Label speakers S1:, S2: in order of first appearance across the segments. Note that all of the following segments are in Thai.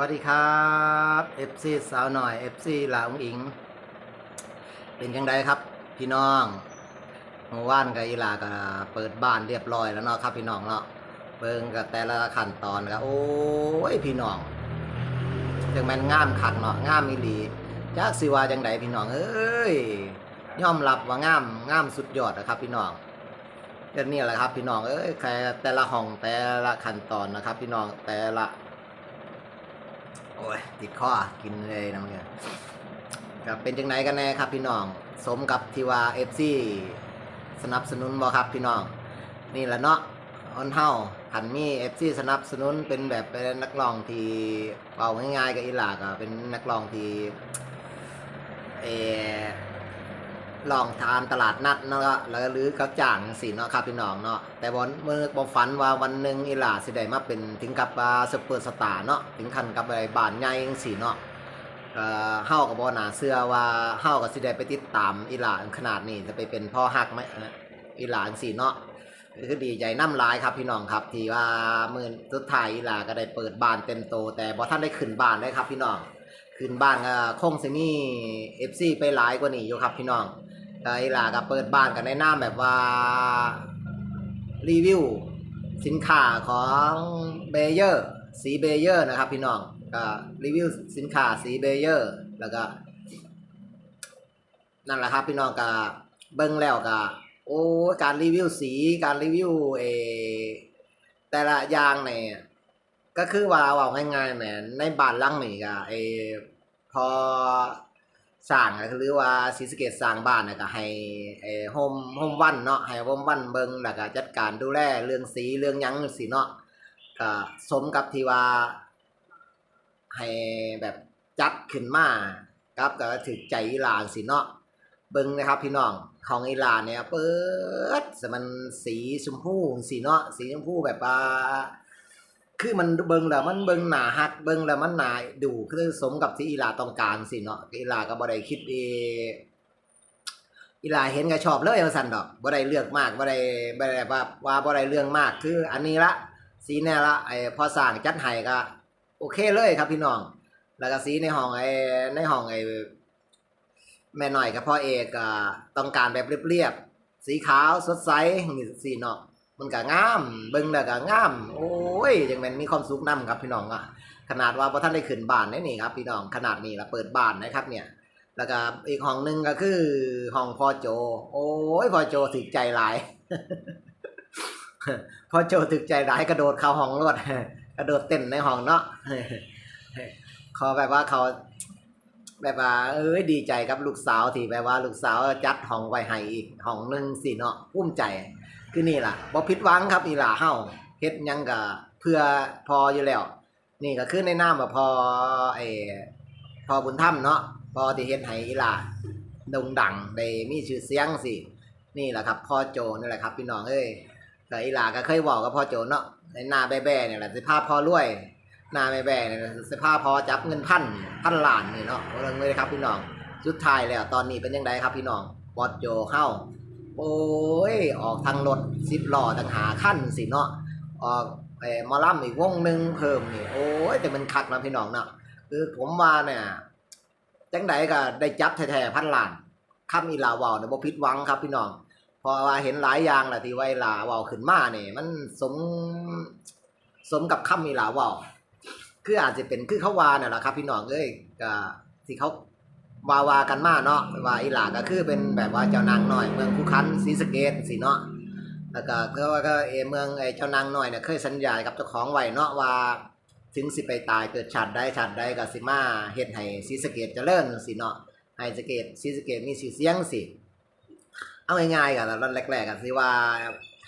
S1: วัสดีครับ FC สาวหน่อย FC ลาองอิง เป็นยังไงครับ พี่น้องเมื่อวานกับอีลาก็เปิดบ้านเรียบร้อยแล้วเนาะครับ พี่น้องเนาะเบิ่งกับแต่ละขั้นตอนก็โอ้ยพี่น้องจังแม่นง่ามขัดเนาะง่ามอีหลีจักสิว่าจังไดพี่น้องเอ้ยยอมรับว่างามงามสุดยอดนะครับ พี่น้องเรื่องนี้แหละครับ พี่น้องเอ้ยแค่แต่ละห้องแต่ละขั้นตอนนะครับ พี่น้องแต่ละ อ้ยติดข้อกินเลยนะเนี่ยครับเป็นจังไหนกันแน่ครับพี่น้อง สมกับที่ว่าเอฟซีสนับสนุนบ่ครับพี่น้อง นี่แหละเนาะออนเฮาขันมีเอฟซีสนับสนุนเป็นแบบเป็นนักร้องที่เอาง่ายๆกับอีหลากอะเป็นนักร้องที่เอ ลองทานตลาดนัดเนาะแล้วหรือเขาจ้างสิเนาะครับพี่น้องเนาะแต่บอเมื่อบ่ฝันว่าวันหนึ่งอีหลาสิได้มาเป็นถึงกับว่าซุปเปอร์สตาร์เนาะถึงขั้นกับไอ้บ้านใหญ่จังซี่เนาะเอ่อเฮาก็บ่น่าเชื่อว่าเฮาก็สิได้ไปติดตามอีหลาขนาดนี้จะไปเป็นพ่อฮักไหมอ่ออีหลาจังซี่เนาะคือดีใจน้ำลายครับพี่น้องครับที่ว่ามื้อสุดท้ายอีหลาก็ได้เปิดบ้านเต็มโต แต่บ่ทันได้ขึ้นบ้านเลยครับพี่น้องขึ้นบ้านก็คงสิมี FC ไปหลายกว่านี้อยู่ครับพี่น้อง ก็อีหลาก็เปิดบ้านกันในหน้าแบบว่า รีวิว สินค้าของเบเยอร์สีเบเยอร์นะครับพี่น้องก็รีวิวสินค้าสีเบเยอร์แล้วก็ นั่นแหละครับพี่น้องก็เบิ้งแล้วก็โอ้การรีวิวสีการรีวิวเอแต่ละอย่างเนี่ยก็คือว่าว่าง่ายๆแหมในบ้านหลังนี่ก็เอพอ สร้างก็คือว่าศรีสะเกตสร้างบ้านนะก็ให้เออโฮมโฮมวันเนาะให้โฮมวันเบิงแล้วก็จัดการดูแลเรื่องสีเรื่องหยังสิเนาะก็สมกับที่ว่า ให้แบบจัดขึ้นมาครับก็ถึกใจอีหลานสิเนาะเบิงนะครับพี่น้องของอีหลานเนี่ยเปิดมันสีชมพูสีเนาะสีชมพูแบบว่า คือมันเบิ่งแล้วมันเบิ่งหนาฮักเบิ่งแล้วมันหนาดูคือสมกับที่อีหลาต้องการสิเนาะอีหลาก็บ่ได้คิดเออีหลาเห็นก็ชอบเลยว่าซั่นดอกบ่ได้เลือกมากบ่ได้บ่ได้ว่าว่าบ่ได้เรื่องมาก คืออันนี้ละสีแน่ละไอ้พอสร้างจัดให้ก็ โอเคเลยครับพี่น้อง แล้วก็สีในห้องไอ้ในห้องไอ้แม่หน่อยกับพ่อเอกต้องการแบบเรียบๆสีขาวสดใสมีสีเนาะ มันก็งามเบิ่งแล้วก็งาม โอ้ยจังแม่นมีความสุขนํครับพี่น้องอะขนาดว่าบ่ทันได้ขึ้นบ้านได้นี่ครับ พี่น้องขนาดนี้ละเปิดบ้านนะครับ เนี่ย แล้วก็อีกห้องหนึ่งก็คือห้องพ่อโจ โอ้ยพ่อโจถึกใจหลายพ่อโจถึกใจหลายกระโดดเข้าห้องรวดกระโดดเต้นในห้องเนาะขอแบบว่าเขาแบบว่า เอ้ยดีใจกับลูกสาวที่แบบว่า ลูกสาวจัดห้องไว้ให้อีกห้องหนึ่งสิเนาะภูมิใจ คือนี่ล่ะบ่ผิดหวังครับอีหล่าเฮาเฮ็ดหยังก็เพื่อพออยู่แล้ว นี่ก็คือในนามว่าพอไอ้พอบุญธรรมเนาะพอที่เฮ็ดให้อีหล่าโด่งดังได้มีชื่อเสียงสินี่แหละครับพ่อโจนี่แหละครับ พี่น้องเอ้ยแต่อีหลาก็เคยบอกกับพ่อโจเนาะในหน้าแบ่ๆเนี่ยแหละสิพาพ่อรวยหน้าแบ่ๆเนี่ยสิพาพ่อจับเงินพันพันล้านนี่เนาะเรื่องเลยครับพี่น้องสุดท้ายแล้วตอนนี้เป็นยังไงครับพี่น้องบอดโจเข้า โอ้ย ออกทางรถสิบล้อต่างหาขั้นสิเนาะ ออกไอ้มอลัมอีกวงหนึ่งเพิ่มนี่ โอ้ย แต่มันคักนะพี่น้องเนาะ คือผมว่าเนี่ยจังใดก็ได้จับแท้ๆพันล้านคำอีลาวาเนี่ยบ่ผิดหวังครับพี่น้องพอว่าเห็นหลายอย่างแหละที่ไวลาวาขึ้นมาเนี่ยมันสมสมกับคำอีลาวาคืออาจจะเป็นคือเขาวาเนี่ยแหละครับ พี่น้องเอ้ยก็ที่เขา วาวากันมาเนาะว่าอีหลาก็คือเป็นแบบว่าเจ้านางหน้อย เมืองคู่คันศรีสเกดสิเนาะแล้วก็ก็ว่าก็เอเมืองไอ้เจ้านางหน้อยเนี่ยเคยสัญญากับเจ้าของไว้เนาะว่าถึงสิไปตายเกิดชาติใดชาติใดก็สิมาเฮ็ดให้ศรีสเกดเจริญสิเนาะให้สเกดศรีสเกดมีชื่อเสียงสิ เอาง่ายๆกันแล้วแรกๆกันสิว่า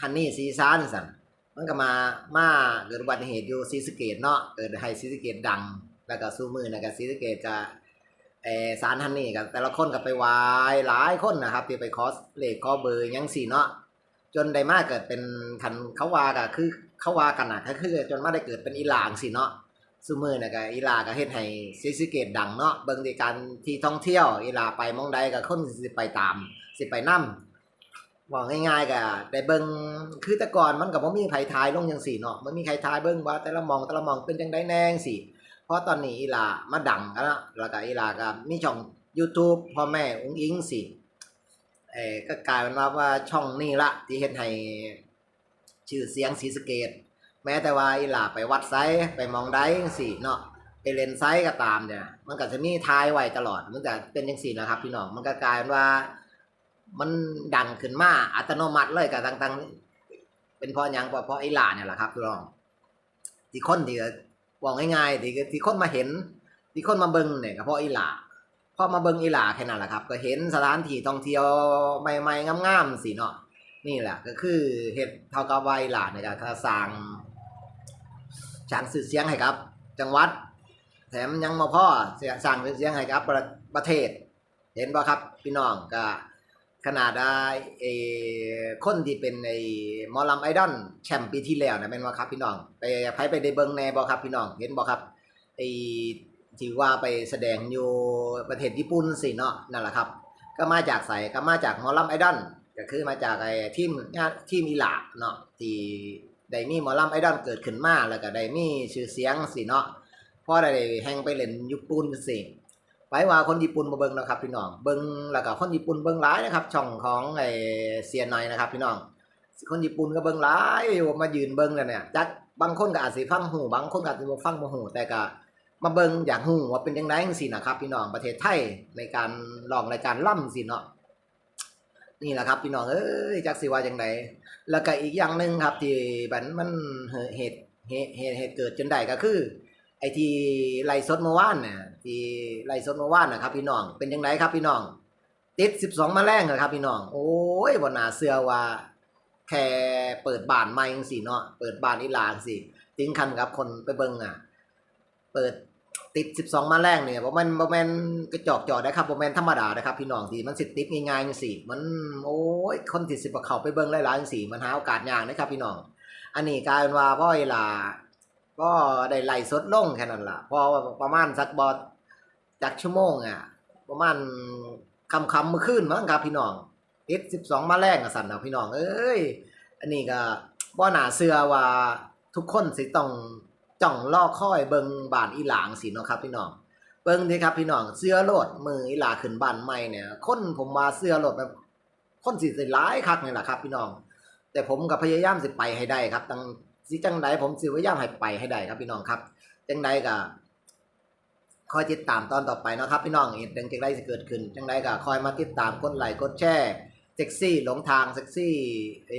S1: ฮันนี่ซีซานสันมันก็มามาเกิดอุบัติเหตุอยู่ศรีสเกดเนาะเกิดให้ซีสเกดดัง แล้วก็สู้มือนะก็ศรีสเกดก็ เอสารทันนี่กับแต่ละคนก็ไปวายหลายคนนะครับ ที่ไปคอสเลขคอเบอร์ยังสี่เนาะจนได้มากเกิดเป็นคันเขาวาก็คือเขาวากันนะก็คือ จนมาได้เกิดเป็นอีหลางสิเนาะซูมือนะก็อีหลาก็เฮ็ดให้ซิซิเกตดังเนาะเบิ่งในการที่ท่องเที่ยวอีหลาไปมองใดก็คนสิไปตาม สิไปนํบอกง่ายๆก็ได้เบิ่งคือแต่ก่อนมันก็บ่มีไผทายลงจังสี่เนาะมันมีใครทายเบิ่งว่าแต่ละมองแต่ละมองเป็นจังไดแน่งสิ เพราะตอนนี้อีหลามาดังกันแล้วแล้วก็อีหลาก็มีช่อง YouTube พ่อแม่อุ้งอิงสิเออก็กลายเป็นว่าว่าช่องนี้ละที่เฮ็ดให้ชื่อเสียงศรีสเกดแม้แต่ว่าอีหลาไปวัดไซส์ไปมองได้จังซี่เนาะไปเล่นไซส์ก็ตามเนี่ย มันก็จะมีทายไว้ตลอด มันจะเป็นจังซี่นะครับ พี่น้องมันก็กลายเป็นว่ามันดังขึ้นมาอัตโนมัติเลยกับต่างๆ เป็นเพราะยังเพราะเพราะไอ้หลาเนี่ยแหละครับพี่น้องที่คนที่ บอกง่ายๆที่ที่คนมาเห็น ที่คนมาเบิ่งเนี่ยก็เพราะอ้หลาพอมาเบิ่งอ้หลาแค่นั้นแหละครับ ก็เห็นสถานที่ท่องเที่ยวใหม่ๆงามๆสิเนาะนี่แหละก็คือเฮ็ดเท่ากับว่าไอ้หลาเนี่ยก็สร้างสร้างสื่อเสียงให้ครับ จังหวัด แถมยังมาพ่อสร้างชื่อเสียงให้ครับประประเทศ เห็นป่ะครับ พี่น้องก็ ขนาดได้คนที่เป็นไอ้มอลำไอดอลแชมป์ปีที่แล้วนะเป็นว่าครับพี่น้องไปไผไปได้เบิ่งแน่บ่ครับพี่น้องเห็นบ่ครับไอ้ที่ว่าไปแสดงอยู่ประเทศญี่ปุ่นสิเนาะนั่นแหละครับ ก็มาจากใสก็มาจากมอลำไอดอลก็คือมาจากไอ้ทีมงานทีมอีหลาเนาะที่ได้มีมอลำไอดอลเกิดขึ้นมาแล้วก็ได้มีชื่อเสียงสิเนาะพอได้แฮงไปเล่นญี่ปุ่นสิ ไปว่าคนญี่ปุ่นมาเบิ่งนะครับพี่น้องเบิ่งแล้วก็คนญี่ปุ่นเบิ่งหลายนะครับ ช่องของไอ้เซียนหน่อยนะครับ พี่น้องคนญี่ปุ่นก็เบิ่งหลายมายืนเบิ่งกันเนี่ยจักบางคนก็อาจสิฟังหูบางคนก็อาจสิบ่ฟังบ่หูแต่ก็มาเบิ่งอย่ากหูว่าเป็นจังไงซี่นะครับพี่น้องประเทศไทยในการลองรายการล่ำสิเนาะนี่แหละครับพี่น้องเอ้ยจักสิว่าจังไดแล้วก็อีกอย่างหนึ่งครับที่บันมันเหตุเหตุเหตุเกิดจนได้ก็คือ ไอที่ไล่สดเมื่อวานน่ะที่ไล่สดเมื่อวานนะครับ พี่น้องเป็นยังไงครับพี่น้องติดสิบสองมาแรงเหรอครับ พี่น้อง โอ้ยบนนาเสือว่า แค่เปิดบานใหม่จังสิเนาะเปิดบานอีหลานสิถึงคันครับคนไปเบิ่งอะ เปิดติดสิบสองมาแรงเนี่ยบ่แม่นบ่แม่นกระจอกจอดนะครับบ่แม่นธรรมดานะครับ พี่น้องที่มันสิติดง่ายๆจังสิมันโอ้ยคนที่สิบเขาไปเบิ่งหลายๆจังสิมันหาโอกาสยากนะครับ พี่น้อง อันนี้กลายเป็นว่าพ่ออีหลา ก็ได้ไล่สดลงแค่นั้นล่ะพอประมาณสักบอจากชั่วโมงอะ ประมาณคำคำเมื่อคืนมั้งครับพี่น้องเอสสิบสองมาแรงกับสันนะพี่น้อง เอ้ย อันนี้ก็บ่หนาเสือว่าทุกคนสิต้องจ้องล่อคอยเบิงบานอีหลางสิเนาะครับพี่น้อง เบิงดีครับพี่น้องเสื้อโลดมืออีหลาขึ้นบานใหม่เนี่ย คนผมมาเสื้อโลดแบบคนสิสิร้ายคักนี่แหละครับ พี่น้อง แต่ผมก็พยายามสิไปให้ได้ครับตั้ง สิจังใดผมสิพยายามให้ไปให้ได้ครับพี่น้องครับ จังใดก็คอยติดตามตอนต่อไปเนาะครับ พี่น้องเห็นจังจังใดสิเกิดขึ้น จังใดก็คอยมาติดตามกดไลค์กดแชร์เซ็กซี่หลงทางเซ็กซี่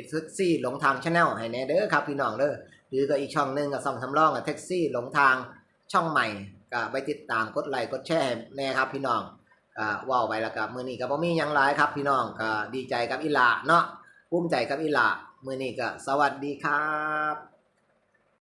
S1: เซ็กซี่หลงทางชาแนลให้แน่เด้อครับพี่น้องเด้อหรือก็อีกช่องหนึงก็ส่องสำรองกับแท็กซี่หลงทางช่องใหม่ก็ไปติดตามกดไลค์กดแชร์แน่ครับพี่น้องก็ว้าวไปแล้วก็มือนี้ก็บ่มียังหลายครับ พี่น้องก็ดีใจกับอีหลาเนาะภูมิใจกับอีหลามือนี้ก็สวัสดีครับ